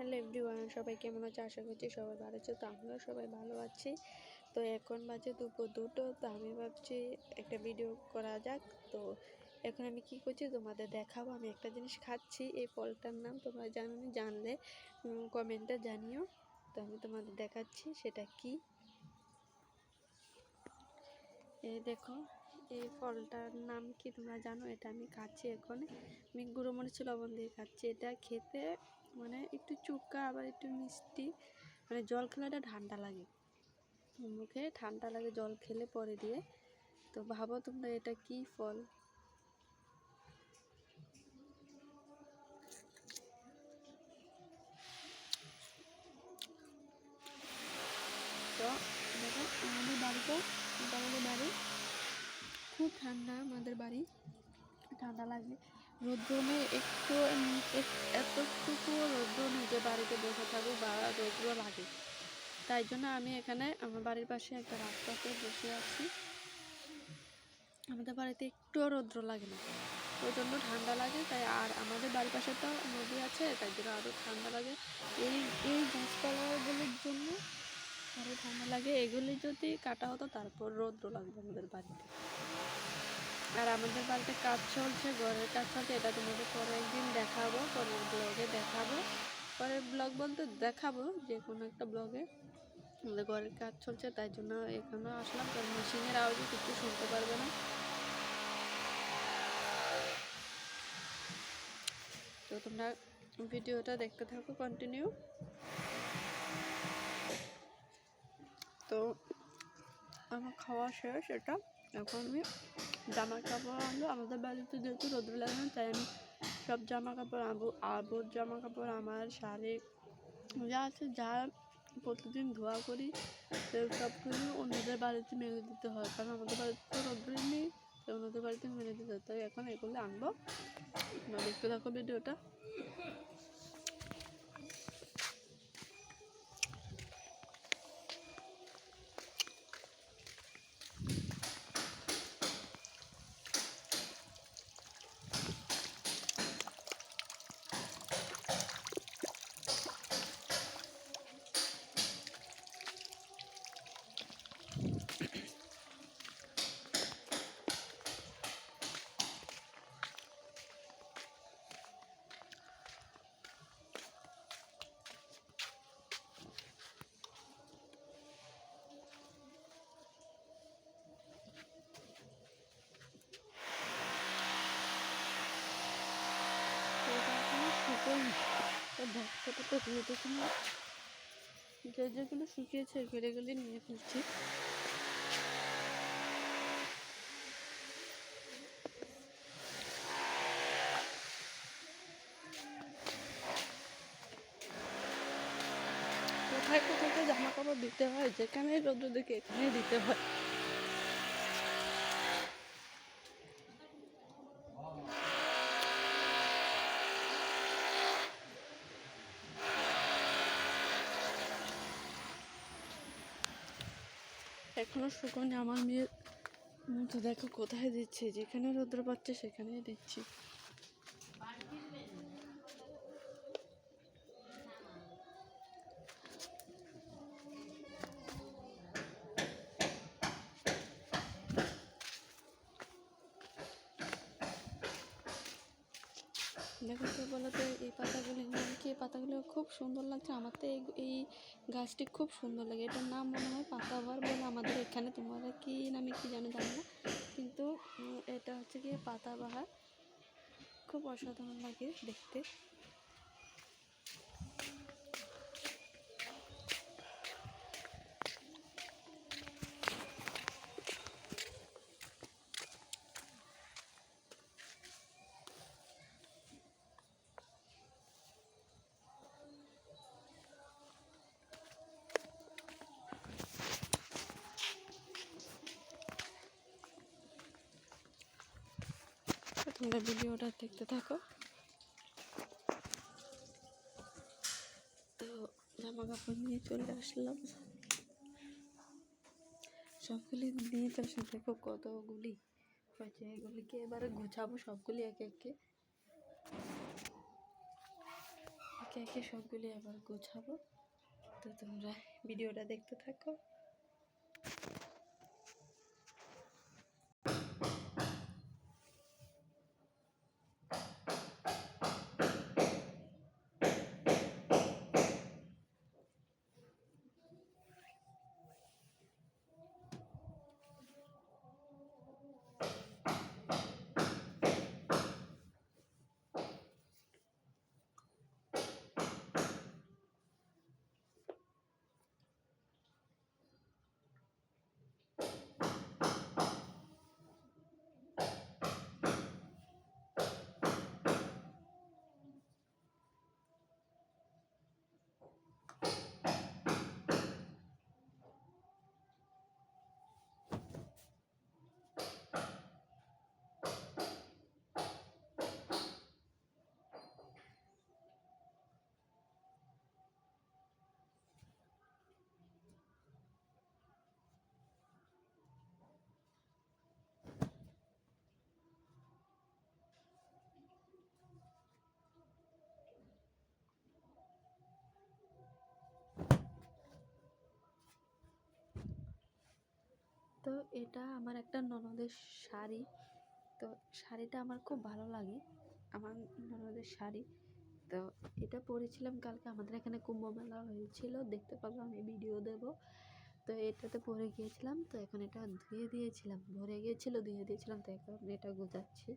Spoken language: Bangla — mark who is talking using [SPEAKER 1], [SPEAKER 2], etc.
[SPEAKER 1] হ্যালো এভরিওয়ান, সবাই কেমন আছে? আশা করছি সবাই ভালো আছে। তো আমরাও সবাই ভালো আছি। তো এখন বাজে দুপুর দুটো, তো আমি ভাবছি একটা ভিডিও করা যাক। তো এখন আমি কি করছি তোমাদের দেখাবো। আমি একটা জিনিস খাচ্ছি, এই ফলটার নাম তোমরা জানো জানলে কমেন্টে জানিও। তো আমি তোমাদের দেখাচ্ছি সেটা কি। এই দেখো এই ফলটার নাম কি তোমরা জানো? এটা আমি খাচ্ছি এখন। আমি গুঁড়ো মরিচ লবণ দিয়ে খাচ্ছি। এটা খেতে মানে একটু চুকা, আবার একটু মিষ্টি। মানে জল খেলে এটা ঠান্ডা লাগে। মুখে ঠান্ডা লাগে জল খেলে পরে দিয়ে। তো ভাবো তোমরা এটা কি ফল? তো আমাদের বাড়িতে বাড়ি খুব ঠান্ডা আমাদের বাড়ি। ঠান্ডা লাগে রৌদ্র নেই একটু এতটুকু রৌদ্র নেই যে বাড়িতে বসে থাকুক বা রৌদ্র লাগে। তাই জন্য আমি এখানে আমার বাড়ির পাশে একটা রাস্তাতে বসে আছি। আমাদের বাড়িতে একটুও রৌদ্র লাগে না। জন্য ঠান্ডা লাগে, তাই আর আমাদের বাড়ির পাশে তো নদী আছে, তাই জন্য আরও ঠান্ডা লাগে। এই এই গাছপালাগুলোর জন্য আরও ঠান্ডা লাগে। এগুলি যদি কাটা হতো তারপর রৌদ্র লাগবে আমাদের বাড়িতে। আর আমাদের বাড়িতে কাজ চলছে, ঘরের কাজ চলছে, এটা তোমাদের পরে একদিন দেখাবো, পরের ব্লগে দেখাবো। পরের ব্লগ বলতে দেখাবো যে কোনো একটা ব্লগে আমাদের ঘরের কাজ চলছে, তাই জন্য এখানে আসলাম, কারণ মেশিনের আওয়াজে কিছু শুনতে পারবে না। তো তোমরা ভিডিওটা দেখতে থাকো কন্টিনিউ তো আমার খাওয়া শেষ, এটা এখন আমি জামা কাপড় আনব, আমাদের বাড়িতে যেহেতু রোদ্র লাগে না, তাই আমি সব জামা কাপড় আনব। আবুর জামা কাপড় আমার শাড়ি, যা আছে, যা প্রতিদিন ধোয়া করি সবগুলো অন্যদের বাড়িতে মেলে দিতে হয়। কারণ আমাদের বাড়িতে তো রোদ্রই নেই, তো অন্যদের বাড়িতে মেলে দিতে হয়। তাই এখন এগুলো আনব। দেখতে থাকো ভিডিওটা। ভক্তটা তো রোদে কোনো যে যেগুলো শুকিয়েছে এগুলো নিয়ে ফেলছি। কোথায় কোথায় জামা কাপড় দিতে হয় যেখানে রোদ্র দেখে এখানে দিতে হয়। এখনও শুকোনি। আমার মেয়ে তো দেখো কোথায় দিচ্ছে? যেখানে রৌদ্র পাচ্ছে সেখানেই দিচ্ছি। দেখো তো বলো তো এই পাতাগুলি নাম কি, এই পাতাগুলো খুব সুন্দর লাগছে। আমার তো এই এই গাছটি খুব সুন্দর লাগে। এটার নাম মনে হয় পাতাবাহার বলে আমাদের এখানে। তোমরা কি নামে কি জানো জানো না। কিন্তু এটা হচ্ছে কি পাতাবাহার খুব অসাধারণ লাগে দেখতে। তোমরা ভিডিওটা দেখতে থাকো। তো জামা কাপড় নিয়ে চলে আসলাম। সবগুলি নিয়ে চলে আসলাম দেখো কতগুলি হয়েছে, এগুলিকে এবারে গুছাবো সবগুলি একে একে। একে একে সবগুলি আবার গোছাবো। তো তোমরা ভিডিওটা দেখতে থাকো তো এটা আমার একটা ননদের শাড়ি। তো শাড়িটা আমার খুব ভালো লাগে, আমার ননদের শাড়ি। তো এটা পরেছিলাম কালকে, আমাদের এখানে কুম্ভ মেলা হয়েছিল, দেখতে পাবো আমি ভিডিও দেব। তো এটাতে পরে গিয়েছিলাম, তো এখন এটা ধুয়ে দিয়েছিলাম, ভরে গিয়েছিল, ধুয়ে দিয়েছিলাম, তো এখন এটা গোজাচ্ছি